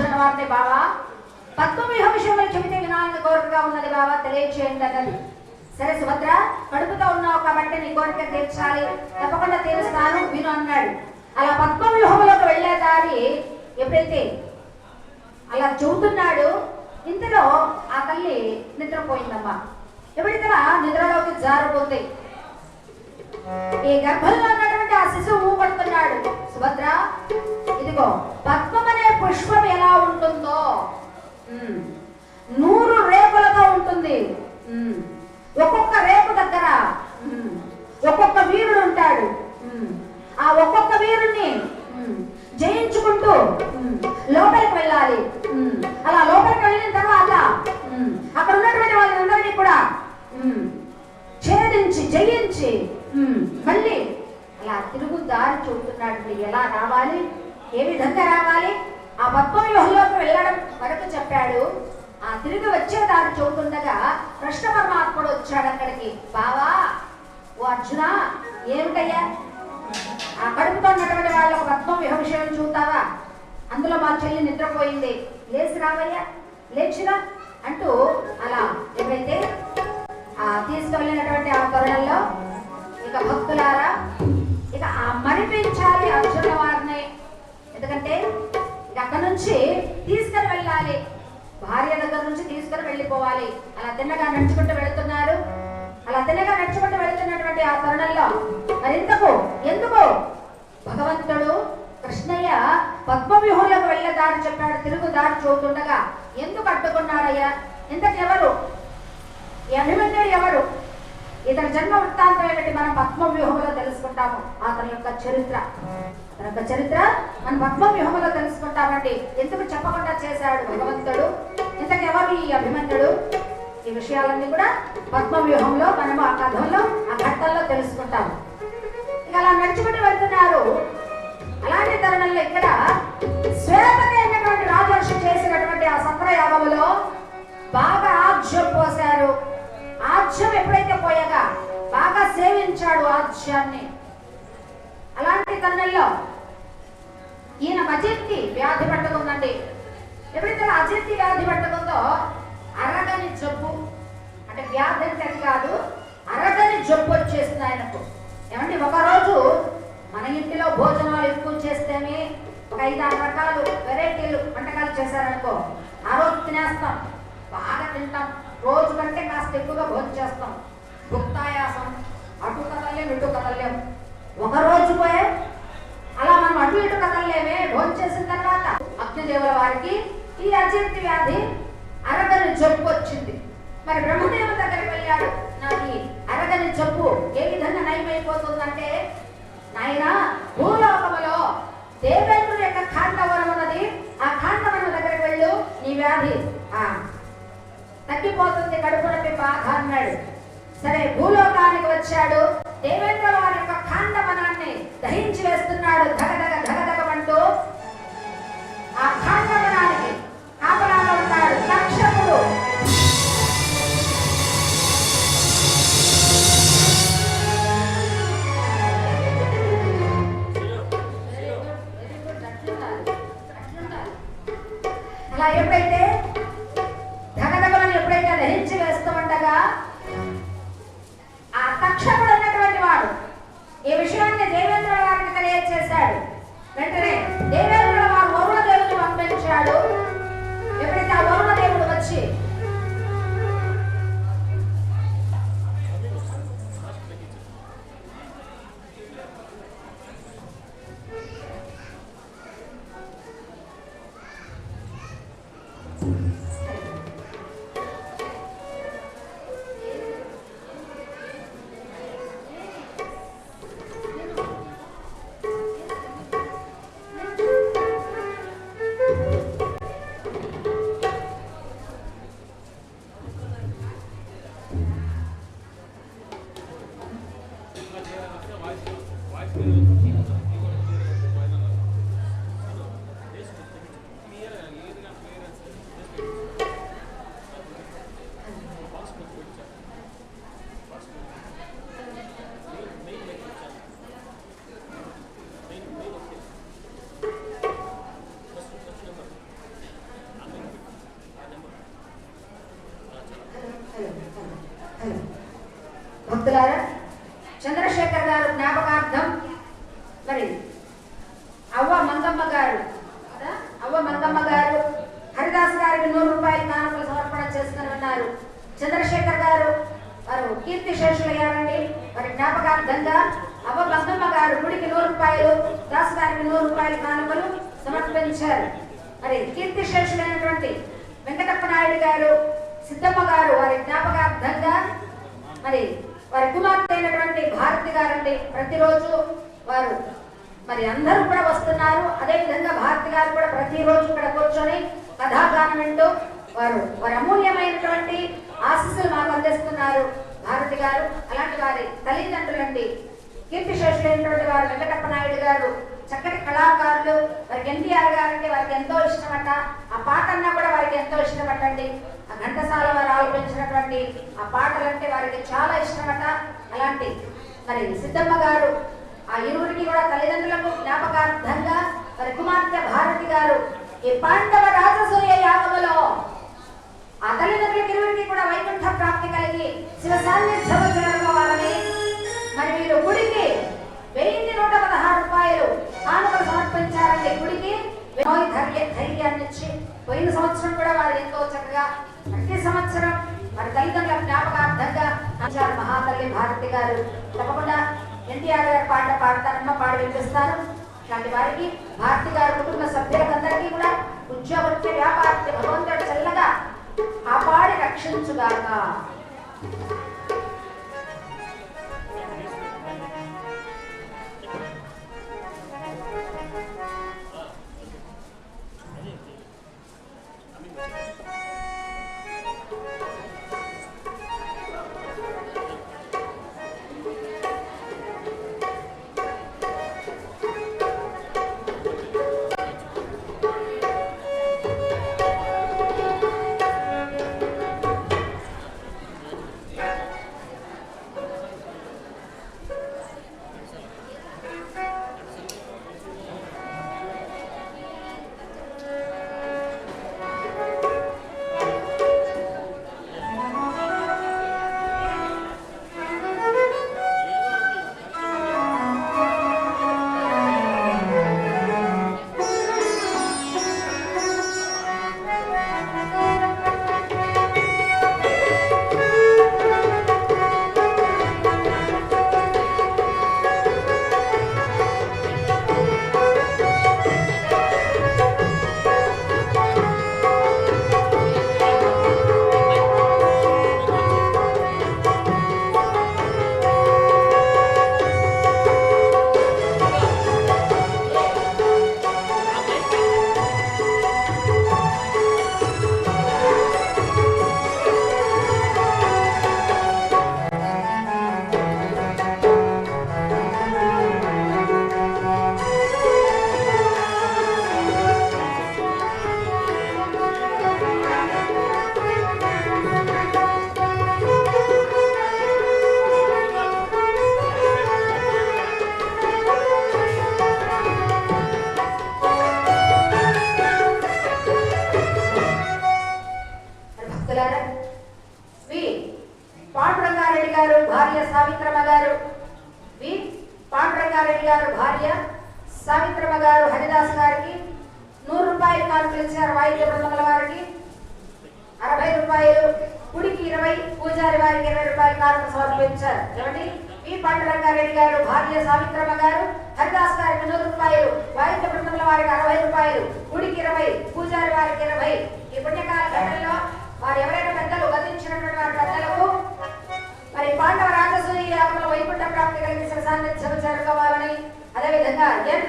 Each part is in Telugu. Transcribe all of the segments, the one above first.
ఉన్నటువంటి అర్జున వారిని బావా. పద్మవ్యూహ విషయంలో చెబితే వినాలని కోరికగా ఉన్నది బావా తెలియచేయండి. అన్నది సరే సుభద్ర కడుపుతో ఉన్నావు కాబట్టి నీ కోరిక తీర్చాలి. తప్పకుండా తీరుస్తాను విను అన్నాడు. అలా పద్మవ్యూహంలోకి వెళ్ళే దారి ఎప్పుడైతే అలా చెబుతున్నాడు ఇంతలో ఆ తల్లి నిద్రపోయిందమ్మా. ఎప్పుడైతే నిద్రలోకి జారుకుంది ఈ గర్భంలో ఉన్నటువంటి ఆ శిశువు ఊపడుతున్నాడు ఛేదించి జయించి. మళ్ళీ అలా తిరుగు దారి చూపుతున్నాడు ఎలా రావాలి? ఏ విధంగా రావాలి? ఆ పద్మవ్యూహంలోకి వెళ్ళడం వరకు చెప్పాడు. ఆ తిరిగి వచ్చే దారి చూపుతుండగా కృష్ణ పరమాత్ముడు వచ్చాడు అక్కడికి. బావా ఓ అర్జున ఏమిటయ్యా? ఆ కడుపుతో ఉన్నటువంటి వాళ్ళ ఒక పద్మవ్యూహ విషయం చూస్తావా? అందులో మా చెల్లి నిద్రపోయింది. లేచి రావయ్యా లేచిరా అంటూ అలా ఎప్పుడైతే తీసుకువెళ్ళినటువంటి ఆ తరుణంలో ఇక భక్తులారా ఇక ఆ మరిపించాలి అర్జున వారిని. ఎందుకంటే ఇక అక్కడ నుంచి తీసుకుని వెళ్ళాలి భార్య దగ్గర నుంచి తీసుకుని వెళ్ళిపోవాలి అలా తిన్నగా నడుచుకుంటూ వెళుతున్నారు. అలా తిన్నగా నడుచుకుంటూ వెళుతున్నటువంటి ఆ తరుణంలో మరింతకు ఎందుకు భగవంతుడు కృష్ణయ్య పద్మవ్యూహంలోకి వెళ్ళే దారి చెప్పాడు. తిరుగు దారి చూస్తుండగా ఎందుకు అడ్డుకున్నాడయ్యా ఇంతకు ఎవరు ఈ అభిమన్యుడు ఎవరు ఇతని జన్మ వృత్తాంతం ఏమిటి మనం పద్మ వ్యూహంలో తెలుసుకుంటాము. అతని యొక్క చరిత్ర. అతని యొక్క చరిత్ర మనం పద్మ వ్యూహంలో తెలుసుకుంటామండి. ఎందుకు చెప్పకుండా చేశాడు భగవంతుడు? ఇంతకు ఎవరు ఈ అభిమన్యుడు? ఈ విషయాలన్నీ కూడా పద్మ వ్యూహంలో మనము ఆ కథంలో ఆ ఘట్టంలో తెలుసుకుంటాము. ఇక అలా నడుచుకుని వెళ్తున్నారు. అలాంటి తరుణంలో ఇక్కడ శ్వేతపతి అయినటువంటి రాజర్షి చేసినటువంటి ఆ సత్రయాగములో బాగా ఆజ్యం పోశారు. ఆజ్యం ఎప్పుడైతే పోయాగా బాగా సేవించాడు ఆజ్యాన్ని. అలాంటి తన్నెల్లో ఈయన అజీర్తి వ్యాధి పట్టుకుందండి ఎప్పుడైతే అజీర్తి వ్యాధి పట్టుకుందో అరగని జబ్బు అంటే వ్యాధి అంటే కాదు అరగని జబ్బు వచ్చేసింది ఆయనకు. ఏమండి ఒకరోజు మన ఇంటిలో భోజనాలు ఎక్కువ చేస్తేనే ఒక ఐదు ఆరు రకాలు వెరైటీలు వంటకాలు చేశారనుకో ఆ రోజు తినేస్తాం బాగా తింటాం. రోజు కంటే కాస్త ఎక్కువగా భోజనం చేస్తాం. భుక్తాయాసం అటు కదలేం ఇటు కదలేం ఒక రోజు పోయే అలా మనం అటు ఇటు కదలలేమే భోజనం చేసిన తర్వాత అగ్నిదేవుల వారికి ఈ అజీర్తి వ్యాధి అరగని జబ్బు వచ్చింది. మరి బ్రహ్మదేవుల దగ్గరికి వెళ్ళాడు. నాకు అరగని జబ్బు ఏ విధంగా నయమైపోతుందంటే నాయన భూలోకములో దేవేంద్రుడి యొక్క ఖాండవనం ఉన్నది ఆ ఖాండవనం దగ్గరికి వెళ్ళు నీ వ్యాధి ఆ తగ్గిపోతుంది కడుపు నొప్పి బాధ అన్నాడు. సరే భూలోకానికి వచ్చాడు. దేవేంద్ర వారి యొక్క ఖాండవనాన్ని మరి వారి కుమార్తె అయినటువంటి భారతి గారండి. ప్రతిరోజు వారు మరి అందరూ కూడా వస్తున్నారు. అదేవిధంగా భారతి గారు కూడా ప్రతిరోజు ఇక్కడ కూర్చొని కథాగానం వింటూ వారు వారి అమూల్యమైనటువంటి ఆశీస్సులు మాకు అందిస్తున్నారు. భారతి గారు అలాంటి వారి తల్లిదండ్రులండి. కీర్తిశేషులైనటువంటి వారు వెంకటప్ప నాయుడు గారు చక్కటి కళాకారులు. వారికి ఎన్టీఆర్ గారు అంటే వారికి ఎంతో ఇష్టమట. ఆ పాట అన్నా కూడా వారికి ఎంతో ఇష్టమటండి. ఘంటసాల వారు ఆలోచించినటువంటి ఆ పాటలు అంటే వారికి చాలా ఇష్టమట. అలాంటి మరి సిద్ధమ్మ గారు ఆ ఇరువురికి కూడా తల్లిదండ్రులకు జ్ఞాపకార్థంగా మరి కుమార్తె భారతి గారు ఈ పాండవ రాజసూయ యాగములో ఆ తల్లిదండ్రులకి ఇరువురికి కూడా వైకుంఠ ప్రాప్తి కలిగి శివ సాన్నిధ్యము జరగవాలని మరి వీరు గుడికి వెయ్యి నూట పదహారు రూపాయలు కానుకలు సమర్పించారండి గుడికి ధైర్య ధైర్యాన్ని ఇచ్చి పోయిన సంవత్సరం కూడా వారు ఎంతో చక్కగా ప్రతి సంవత్సరం మన తల్లిదండ్రుల జ్ఞాపకార్థంగా ఆచార్య మహాతల్లి భారతి గారు తప్పకుండా ఎన్టీఆర్ గారు పాట పాడతారమ్మ పాడి వినిపిస్తారు. ఇలాంటి వారికి భారతి గారి కుటుంబ సభ్యులందరికీ కూడా ఉద్యోగ వ్యాపార భగవంతుడు చల్లగా కాపాడి రక్షించుగాక. రూపాయలు వాయిద్య బృందముల వారికి అరవై రూపాయలు గుడికి ఇరవై పూజారి వారికి ఇరవై రూపాయలు కానుక సమర్పించారు. ఏమండి? వి పాండురంగారెడ్డి గారు భార్య సావిత్రమ్మ గారు హరిదాస్ గారికి నూరు రూపాయలు వాయిద్య బృందముల వారికి అరవై రూపాయలు గుడికి ఇరవై పూజారి వారికి ఇరవై. ఈ పుణ్యకాల ఘటనలో వారు ఎవరైనా పెద్దలు గతించినటువంటి వారి పెద్దలకు మరి పాండవ రాజసూయ యాగంలో వైకుంఠ ప్రాప్తి కలిగిన సాన్నిధ్యం జరగవాలని అదేవిధంగా ఎన్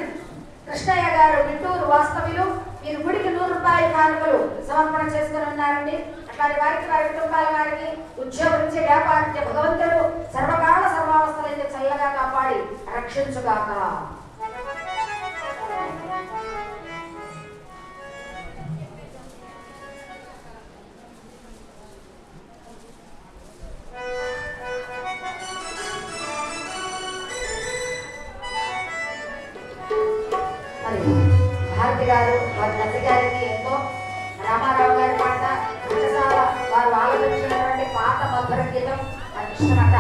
కృష్ణయ్య గారు గుంటూరు వాస్తవ్యులు మీరు గుడికి నూరు రూపాయల కానుకలు సమర్పణ చేసుకుని ఉన్నారండి. అట్లాంటి వారికి వారి కుటుంబాల వారికి ఉద్యోగం నుంచి వ్యాపారం భగవంతుడు సర్వకాల సర్వావస్థలైతే చల్లగా కాపాడి రక్షించుగాక. గారు వారి తండ్రి గారికి ఎంతో రామారావు గారి పాట వారు ఆలోచించినటువంటి పాత మధుర గీతం వారికి ఇష్టమట